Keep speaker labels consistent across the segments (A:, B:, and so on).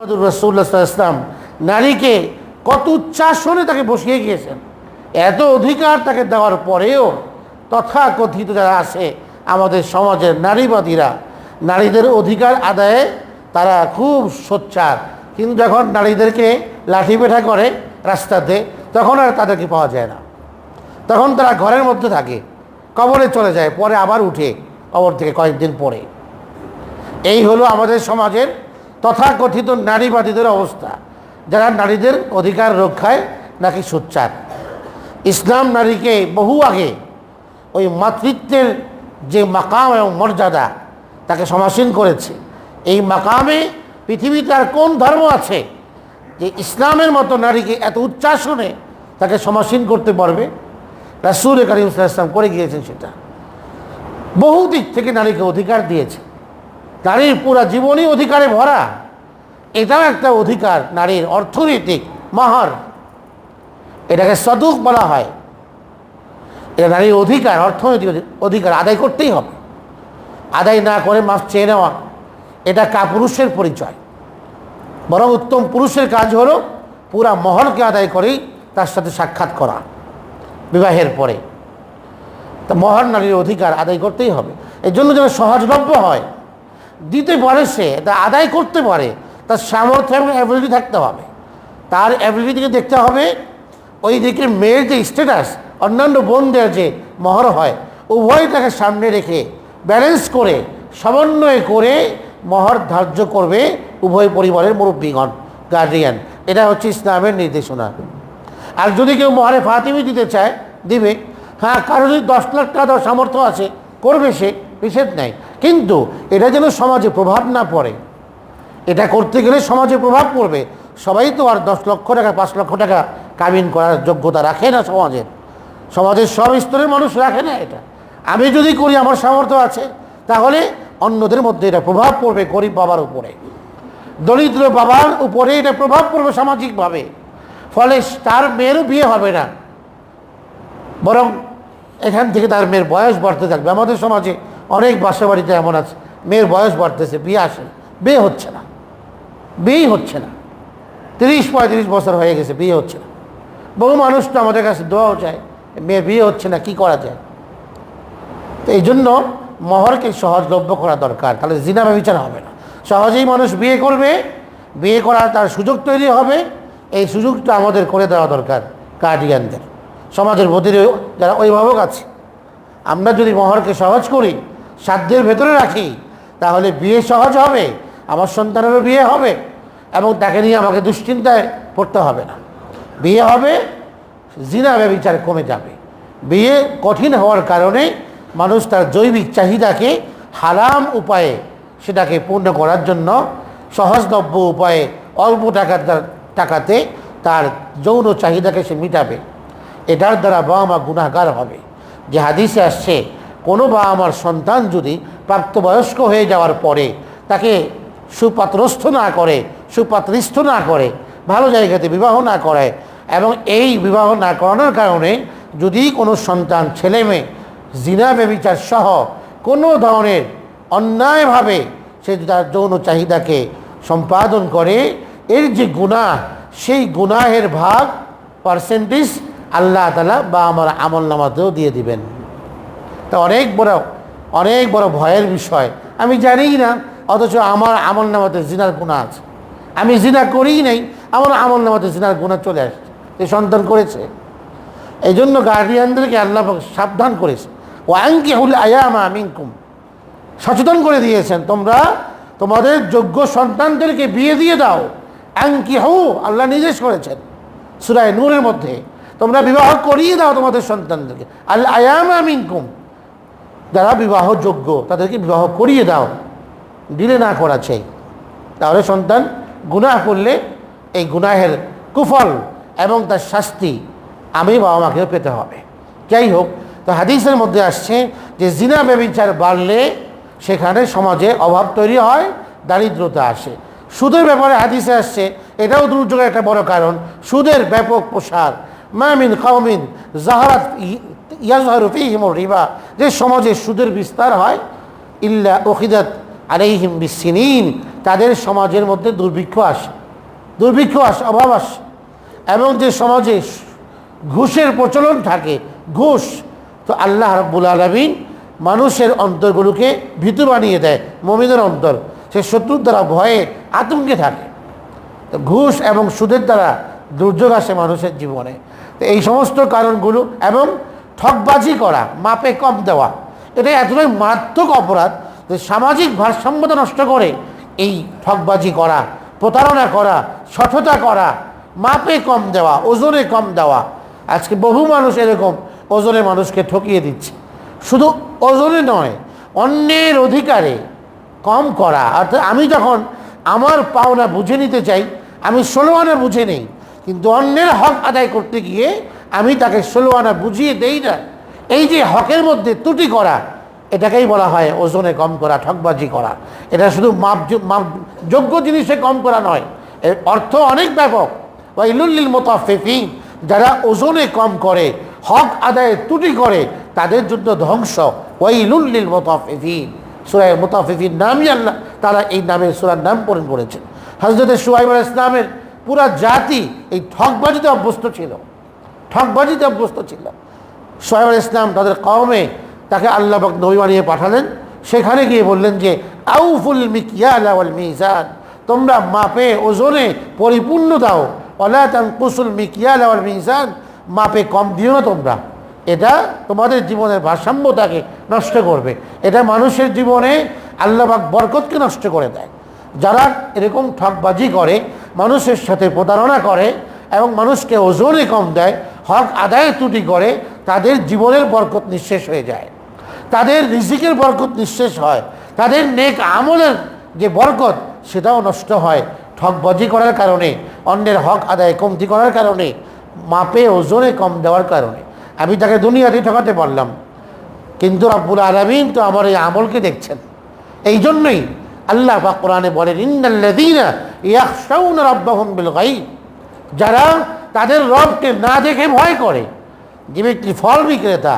A: রসুল্লাহ নারীকে কত উচ্চাসনে তাকে বসিয়ে গিয়েছেন। এত অধিকার তাকে দেওয়ার পরেও তথাকথিত যারা আছে, আমাদের সমাজের নারীবাদীরা, নারীদের অধিকার আদায়ে তারা খুব সোচ্চার। কিন্তু যখন নারীদেরকে লাঠি পেঠা করে রাস্তাতে, তখন আর তাদেরকে পাওয়া যায় না। তখন তারা ঘরের মধ্যে থাকে, কবরে চলে যায়, পরে আবার উঠে কবর থেকে কয়েকদিন পরে। এই হলো আমাদের সমাজের তথাকথিত নারীবাদীদের অবস্থা, যারা নারীদের অধিকার রক্ষায় নাকি সোচ্চার। ইসলাম নারীকে বহু আগে ওই মাতৃত্বের যে মাকাম এবং মর্যাদা তাকে সমাসীন করেছে। এই মাকামে পৃথিবীতে আর কোন ধর্ম আছে যে ইসলামের মতো নারীকে এত উচ্চাসনে তাকে সমাসীন করতে পারবে? রাসুল করিম ইসলাম করে গিয়েছেন সেটা। বহু দিক থেকে নারীকে অধিকার দিয়েছে। নারীর পুরা জীবনই অধিকারে ভরা। এটাও একটা অধিকার নারীর, অর্থনৈতিক, মাহার। এটাকে সদুক বলা হয়। এটা নারীর অধিকার, অর্থনৈতিক অধিকার আদায় করতেই হবে। আদায় না করে মাছ চেয়ে নেওয়া, এটা কাপুরুষের পরিচয়। বরং উত্তম পুরুষের কাজ হলো পুরা মহলকে আদায় করেই তার সাথে সাক্ষাৎ করা, বিবাহের পরে। তা মহান নারীর অধিকার আদায় করতেই হবে। এর জন্য যেন সহজলভ্য হয় দিতে পারে সে, তা আদায় করতে পারে, তার সামর্থ্য এবং অ্যাবিলিটি থাকতে হবে। তার অ্যাবিলিটিকে দেখতে হবে, ওই দিকে মেয়ের যে স্ট্যাটাস অন্যান্য বোনদের যে মহর হয়, উভয়টাকে সামনে রেখে ব্যালেন্স করে, সমন্বয় করে মহর ধার্য করবে উভয় পরিবারের মুরব্বীগণ গার্ডিয়ান এটা হচ্ছে ইসলামের নির্দেশনা। আর যদি কেউ মহারে ফাতিমি দিতে চায়, দিবে। হ্যাঁ কারও যদি দশ লাখ টাকা দেওয়ার সামর্থ্য আছে, করবে সে, নিষেধ নাই। কিন্তু এটা যেন সমাজে প্রভাব না পড়ে। এটা করতে গেলে সমাজে প্রভাব পড়বে। সবাই তো আর দশ লক্ষ টাকা, পাঁচ লক্ষ টাকা কামিন করার যোগ্যতা রাখে না সমাজের সমাজের সব স্তরের মানুষ রাখে না এটা। আমি যদি করি, আমার সামর্থ্য আছে, তাহলে অন্যদের মধ্যে এটা প্রভাব পড়বে গরিব বাবার উপরে। দরিদ্র বাবার উপরে এটা প্রভাব পড়বে সামাজিকভাবে। ফলে তার মেয়েরও বিয়ে হবে না। বরং এখান থেকে তার মেয়ের বয়স বাড়তে থাকবে। আমাদের সমাজে অনেক বাসা বাড়িতে এমন আছে, মেয়ের বয়স বাড়তেছে, বিয়ে আসে, বিয়ে হচ্ছে না বিয়েই হচ্ছে না। তিরিশ পঁয়ত্রিশ বছর হয়ে গেছে, বিয়ে হচ্ছে না। বহু মানুষ তো আমাদের কাছে দোয়াও চায়, মেয়ে বিয়ে হচ্ছে না, কি করা যায়? তো এই জন্য মহরকে সহজলভ্য করা দরকার, তাহলে জিনা বিচার হবে না। সহজেই মানুষ বিয়ে করবে, বিয়ে করার তার সুযোগ তৈরি হবে, এই সুযোগটা আমাদের করে দেওয়া দরকার গার্ডিয়ানদের সমাজের প্রতি যারা অভিভাবক আছে, আমরা যদি মহরকে সহজ করি সাধ্যের ভেতরে রাখি, তাহলে বিয়ে সহজ হবে, আমার সন্তানেরও বিয়ে হবে এবং তাকে নিয়ে আমাকে দুশ্চিন্তায় পড়তে হবে না। বিয়ে হবে, জিনা ব্যবচার কমে যাবে। বিয়ে কঠিন হওয়ার কারণে মানুষ তার জৈবিক চাহিদাকে হারাম উপায়ে সেটাকে পূর্ণ করার জন্য সহজলভ্য উপায়ে অল্প টাকা টাকাতে তার যৌন চাহিদাকে সে মিটাবে। এটার দ্বারা বাবা মা গুণাগার হবে। যে হাদিসে আসছে কোনো বাবা মার সন্তান যদি প্রাপ্তবয়স্ক হয়ে যাওয়ার পরে তাকে সুপাত্রস্থ না করে, সুপাত্রিস্থ না করে, ভালো জায়গাতে বিবাহ না করে এবং এই বিবাহ না করানোর কারণে যদি কোনো সন্তান, ছেলে মেয়ে, জিনা বেবিচার সহ কোনো ধরনের অন্যায়ভাবে সে তার যৌন চাহিদাকে সম্পাদন করে, এর যে গুনাহ, সেই গুনাহের ভাগ পার্সেন্টেজ আল্লাহ তালা বা আমার আমল নামাতেও দিয়ে দিবেন। তা অনেক বড় অনেক বড় ভয়ের বিষয়। আমি জানিই না, অথচ আমার আমল নামাতে জিনার গুণা আছে। আমি জিনা করিই নাই, আমার আমল নামাতে জিনার গুণা চলে আসছে। এই সন্তান করেছে। এই জন্য গার্ডিয়ানদেরকে আল্লাহ সাবধান করেছে। ও আঙ্কি হুল আয়ামা মিনকুম। সচেতন করে দিয়েছেন, তোমরা তোমাদের যোগ্য সন্তানদেরকে বিয়ে দিয়ে দাও। আঙ্কি হু আল্লাহ নির্দেশ করেছেন সুরায় নূরের মধ্যে। তোমরা বিবাহ করিয়ে দাও তোমাদের সন্তানদেরকে। আল্লাহ আয়ামা মিনকুম। যারা বিবাহযোগ্য, তাদেরকে বিবাহ করিয়ে দাও। দিলে না করা চাই। তাহলে সন্তান গুনাহ করলে এই গুনাহের কুফল এবং তার শাস্তি আমি বাবা মাকেও পেতে হবে। যাই হোক, তো হাদিসের মধ্যে আসছে যে জিনা, ব্যবিচার বাড়লে সেখানে সমাজে অভাব তৈরি হয়, দারিদ্রতা আসে। সুদের ব্যাপারে হাদিসে আসছে, এটাও দুর্যোগের একটা বড় কারণ। সুদের ব্যাপক প্রসার। মামিন কাউমিন জাহারাত ইয়াজহারুফিহিমুর রিবা। যে সমাজে সুদের বিস্তার হয়, ইল্লা ওখিদাত আলাইহিম বিসিনিন, তাদের সমাজের মধ্যে দুর্ভিক্ষ আসে। দুর্ভিক্ষ আসে, অভাব আসে। এবং যে সমাজে ঘুষের প্রচলন থাকে, ঘুষ, তো আল্লাহ রাব্বুল আলমিন মানুষের অন্তরগুলোকে ভীতু বানিয়ে দেয়, মমিনের অন্তর। সে শত্রুর দ্বারা ভয়ে আতঙ্কে থাকে। তো ঘুষ এবং সুদের দ্বারা দুর্যোগ আসে মানুষের জীবনে। তো এই সমস্ত কারণগুলো এবং ঠকবাজি করা, মাপে কম দেওয়া, এটা এতটাই মারাত্মক অপরাধ যে সামাজিক ভারসাম্যতা নষ্ট করে এই ঠকবাজি করা, প্রতারণা করা, সঠতা করা, মাপে কম দেওয়া, ওজনে কম দেওয়া। আজকে বহু মানুষ এরকম ওজনে মানুষকে ঠকিয়ে দিচ্ছে। শুধু ওজনে নয়, অন্যের অধিকারে কম করা। অর্থাৎ আমি যখন আমার পাওনা বুঝে নিতে চাই, আমি ষোলো বুঝে নেই, কিন্তু অন্যের হক আদায় করতে গিয়ে আমি তাকে ষোলো আনা বুঝিয়ে দেই না। এই যে হকের মধ্যে ত্রুটি করা, এটাকেই বলা হয় ওজনে কম করা, ঠকবাজি করা। এটা শুধু মাপ মাপ যোগ্য জিনিসে কম করা নয়, এর অর্থ অনেক ব্যাপক। ওয়াইলুল্লিল মোতাফিফিন যারা ওজনে কম করে, হক আদায়ে ত্রুটি করে, তাদের জন্য ধ্বংস। ওয়াইলুল্লিল মোতাফিফিন সুরায় মোতাফিফিন নামই আল্লাহ তারা এই নামের সুরার নাম পূরণ করেছেন হজরত সুহাইব ইসলামের পুরা জাতি এই ঠকবাজিতে অভ্যস্ত ছিল। ঠকবাজিতে অভ্যস্ত ছিল। সোহেব ইসলাম তাদের কমে তাকে আল্লাহ নবী বানিয়ে পাঠালেন। সেখানে গিয়ে বললেন যে, আউফুল মিকিয়াল মিজান, তোমরা মাপে ওজনে পরিপূর্ণ দাও। অলা কুসুল মিকিয়াল মিজান, মাপে কম দিও না তোমরা। এটা তোমাদের জীবনের ভারসাম্যতাকে নষ্ট করবে। এটা মানুষের জীবনে আল্লাহ পাক বরকতকে নষ্ট করে দেয়। যারা এরকম ঠকবাজি করে, মানুষের সাথে প্রতারণা করে এবং মানুষকে ওজনে কম দেয় হক আদায় ত্রুটি করে, তাদের জীবনের বরকত নিঃশেষ হয়ে যায়। তাদের রিজিকের বরকত নিঃশেষ হয়। তাদের নেক আমলের যে বরকত, সেটাও নষ্ট হয় ঠকবাজি করার কারণে, অন্যের হক আদায় কমতি করার কারণে, মাপে ওজনে কম দেওয়ার কারণে। আমি তাকে দুনিয়াতে ঠকাতে পারলাম। কিন্তু আব্বুল আলমিন তো আমার এই আমলকে দেখছেন। এই জন্যই আল্লাহ বা কোরআনে বলেন, ইন্নাল্লাযীনা ইয়াখশাউনা রাব্বাহুম বিল গায়ব। যারা তাদের রবকে না দেখে ভয় করে। যে ব্যক্তি ফল বিক্রেতা,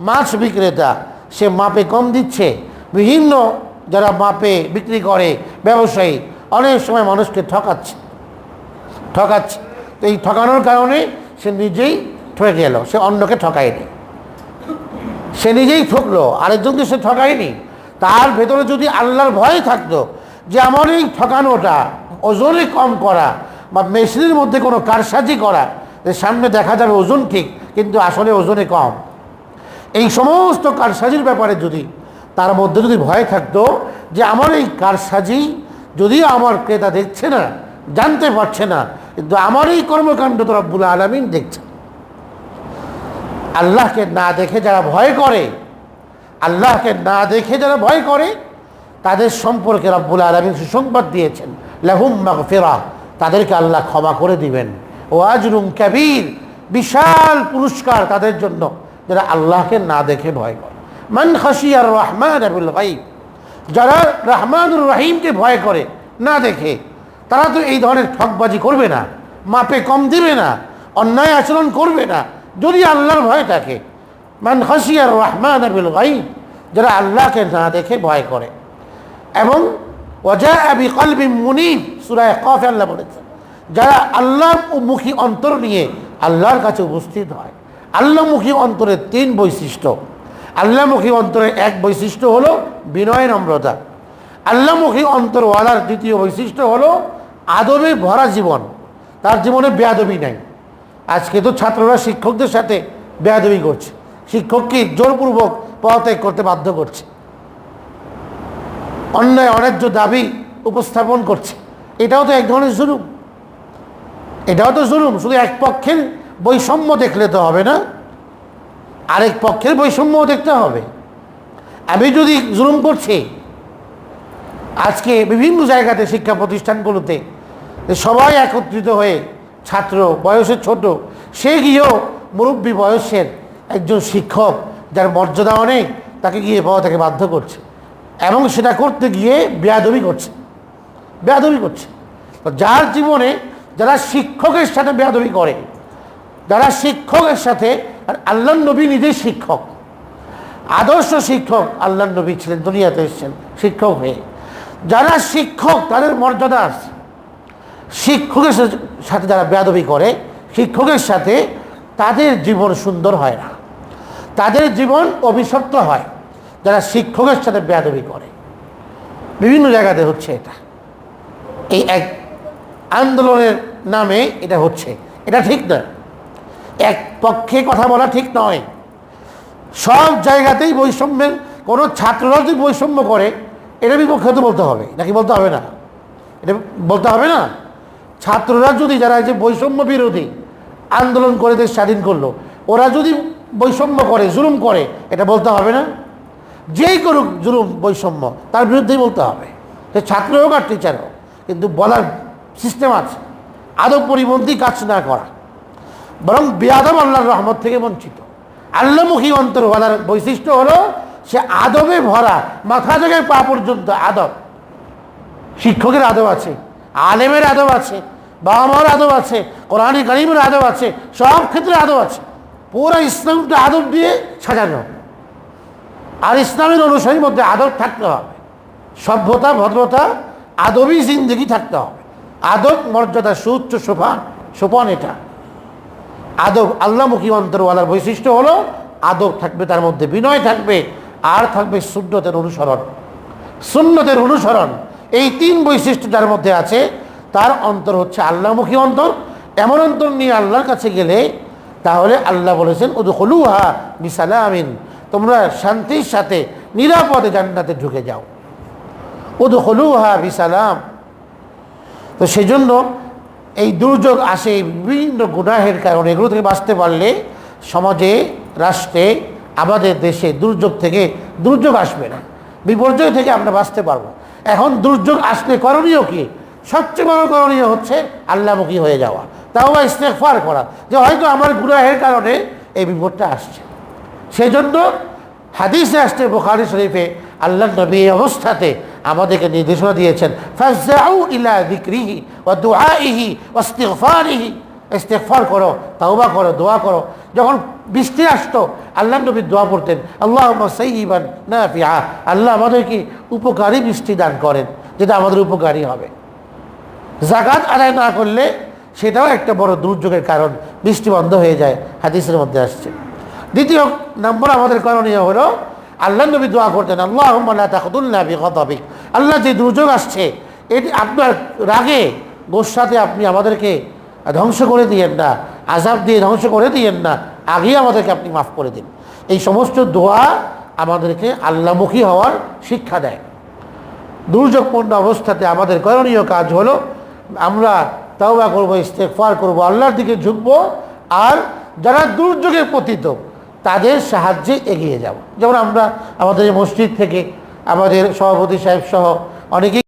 A: মাছ বিক্রেতা, সে মাপে কম দিচ্ছে। বিভিন্ন যারা মাপে বিক্রি করে, ব্যবসায়ী, অনেক সময় মানুষকে ঠকাচ্ছে। ঠকাচ্ছে। তো এই ঠকানোর কারণে সে নিজেই ঠকে গেল, সে অন্যকে ঠকায়নি। সে নিজেই ঠকলো, আরেকজনকে সে ঠকায়নি। তার ভেতরে যদি আল্লাহর ভয় থাকতো যে, আমার এই ঠকানোটা ওজনে কম করা বা মেশিনের মধ্যে কোনো কারসাজি করা, যে সামনে দেখা যাবে ওজন ঠিক, কিন্তু আসলে ওজনে কম। এই সমস্ত কারসাজির ব্যাপারে যদি, তার মধ্যে যদি ভয় থাকতো যে আমার এই কারসাজি যদিও আমার ক্রেতা দেখছে না, জানতে পারছে না, কিন্তু আমার এই কর্মকাণ্ড তো রব্বুল আলমিন দেখছে। আল্লাহকে না দেখে যারা ভয় করে, আল্লাহকে না দেখে যারা ভয় করে, তাদের সম্পর্কে রব্বুল আলমিন সুসংবাদ দিয়েছেন, লাহুম মাগফিরা তাদেরকে আল্লাহ ক্ষমা করে দিবেন। ও আজরুম কাবির, বিশাল পুরস্কার তাদের জন্য, যারা আল্লাহকে না দেখে ভয় করে। মান খাসিয়ার রহমান আবুল গাইব যারা রহমানুর রহিমকে ভয় করে, না দেখে, তারা তো এই ধরনের ঠকবাজি করবে না, মাপে কম দিবে না, অন্যায় আচরণ করবে না, যদি আল্লাহর ভয় থাকে। মান খাসিয়ার রহমান আবুল গাইব যারা আল্লাহকে না দেখে ভয় করে। এবং ওজা আবি কলবি মুনিব সুরায় কফ আল্লাহ বলেছেন যারা আল্লাহর মুখী অন্তর নিয়ে আল্লাহর কাছে উপস্থিত হয়। আল্লাহমুখী অন্তরের তিন বৈশিষ্ট্য। আল্লাহমুখী অন্তরের এক বৈশিষ্ট্য হলো বিনয় নম্রতা। আল্লাহমুখী অন্তরওয়ালার দ্বিতীয় বৈশিষ্ট্য হলো আদবে ভরা জীবন। তার জীবনে বেয়াদবি নাই। আজকে তো ছাত্ররা শিক্ষকদের সাথে বেয়াদবি করছে। শিক্ষককে জোরপূর্বক পদত্যাগ করতে বাধ্য করছে? অন্যায়, অন্যায্য দাবি উপস্থাপন করছে। এটাও তো এক ধরনের জুলুম। এটাও তো জুলুম, শুধু এক পক্ষের বৈষম্য দেখলে তো হবে না, আরেক পক্ষের বৈষম্য দেখতে হবে। আমি যদি জুলুম করছি, আজকে বিভিন্ন জায়গাতে শিক্ষা প্রতিষ্ঠানগুলোতে সবাই একত্রিত হয়ে ছাত্র বয়সে ছোট, সে গিয়েও মুরব্বী বয়সের একজন শিক্ষক যার মর্যাদা অনেক তাকে গিয়ে পাওয়া তাকে বাধ্য করছে এবং সেটা করতে গিয়ে বেয়াদবি করছে। বেয়াদবি করছে। তো যার জীবনে যারা শিক্ষকের সাথে বেয়াদবি করে, যারা শিক্ষকের সাথে, আর আল্লাহ নবী নিজেই শিক্ষক, আদর্শ শিক্ষক আল্লাহ নবী ছিলেন, দুনিয়াতে এসেছেন, শিক্ষক হয়ে। যারা শিক্ষক, তাদের মর্যাদা আছে। শিক্ষকের সাথে যারা বেয়াদবি করে, শিক্ষকের সাথে তাদের জীবন সুন্দর হয় না। তাদের জীবন অভিশপ্ত হয়। যারা শিক্ষকের সাথে বেয়াদবি করে। বিভিন্ন জায়গাতে হচ্ছে এটা। এই এক আন্দোলনের নামে এটা হচ্ছে। এটা ঠিক নয়। এক পক্ষে কথা বলা ঠিক নয়। সব জায়গাতেই বৈষম্যের, কোনো ছাত্ররা যদি বৈষম্য করে, এটা বিপক্ষে তো বলতে হবে। নাকি বলতে হবে না? এটা বলতে হবে না? ছাত্ররা যদি যারা যে বৈষম্য বিরোধী আন্দোলন করে দেশ স্বাধীন করল, ওরা যদি বৈষম্য করে, জুলুম করে, এটা বলতে হবে না? যেই করুক জুলুম, বৈষম্য, তার বিরুদ্ধেই বলতে হবে। সে ছাত্র হোক আর টিচার হোক। কিন্তু বলার সিস্টেম আছে। আদব পরিপন্থী কাজ না করা। বরং বেয়াদব আল্লাহর রহমত থেকে বঞ্চিত। আল্লামুখী অন্তরওয়ালার বৈশিষ্ট্য হলো, সে আদবে ভরা, মাথা থেকে পা পর্যন্ত আদব। শিক্ষকের আদব আছে, আলেমের আদব আছে বাবা মার আদব আছে, কোরআন করিমের আদব আছে, সব ক্ষেত্রে আদব আছে। পুরো ইসলামটা আদব দিয়ে সাজানো। আর ইসলামের অনুসারীর মধ্যে আদব থাকতে হবে। সভ্যতা, ভদ্রতা আদবই জিন্দগি থাকতে হবে। আদব মর্যাদা সুউচ্চ সোপান সোপান এটা। আদব আল্লামুখী অন্তরওয়ালার বৈশিষ্ট্য হলো, আদব থাকবে তার মধ্যে বিনয় থাকবে, আর থাকবে সুন্নতের অনুসরণ। সুন্নতের অনুসরণ, এই তিন বৈশিষ্ট্য যার মধ্যে আছে, তার অন্তর হচ্ছে আল্লাহমুখী অন্তর। এমন অন্তর নিয়ে আল্লাহর কাছে গেলে, তাহলে আল্লাহ বলেছেন উদুহলুহা বিসালামিন। তোমরা শান্তির সাথে, নিরাপদে জান্নাতে ঢুকে যাও। উদুহলুহা বিসালাম। তো সেজন্য এই দুর্যোগ আসে বিভিন্ন গুনাহের কারণে, এগুলো থেকে বাঁচতে পারলে সমাজে, রাষ্ট্রে, আমাদের দেশে দুর্যোগ থেকে, দুর্যোগ আসবে না। বিপর্যয় থেকে আমরা বাঁচতে পারব। এখন দুর্যোগ আসলে করণীয় কি? সবচেয়ে বড় করণীয় হচ্ছে আল্লামুখী হয়ে যাওয়া। তাও বা ইস্তেকফার করা। যে হয়তো আমার গুনাহের কারণে এই বিপদটা আসছে। সেই জন্য হাদিসে আসছে, বুখারি শরীফে আল্লাহ নবী অবস্থাতে আমাদেরকে নির্দেশনা দিয়েছেন ফাজাউ ইলা ইস্তিগফারিহি। ইস্তেগফার করো, তাওবা করো, দোয়া করো। যখন বৃষ্টি আসতো, আল্লাহ নবী দোয়া পড়তেন আল্লাহ সাইয়িবান নাফিআ। আল্লাহ আমাদেরকে উপকারী বৃষ্টি দান করেন, যেটা আমাদের উপকারী হবে। জাকাত আদায় না করলে সেটাও একটা বড় দুর্যোগের কারণ, বৃষ্টি বন্ধ হয়ে যায়, হাদিসের মধ্যে আসছে। দ্বিতীয় নম্বর আমাদের করণীয় হলো, আল্লাহ নবী দোয়া করতেন আল্লাহ তাকুল্লাহ বিগতাবিক আল্লাহ যে দুর্যোগ আসছে, এটি আপনার রাগে গোসাতে আপনি আমাদেরকে ধ্বংস করে দিয়েন না আজাব দিয়ে ধ্বংস করে দিয়েন না, আগেই আমাদেরকে আপনি মাফ করে দিন। এই সমস্ত দোয়া আমাদেরকে আল্লামুখী হওয়ার শিক্ষা দেয়। দুর্যোগপূর্ণ অবস্থাতে আমাদের করণীয় কাজ হলো, আমরা তাওবা করব ইস্তেকফার করব, আল্লাহর দিকে ঝুঁকবো, আর যারা দুর্যোগে পতিত, তাদের সাহায্যে এগিয়ে যাব। যেমন আমরা আমাদের মসজিদ থেকে আমাদের সভাপতি সাহেব সহ অনেকেই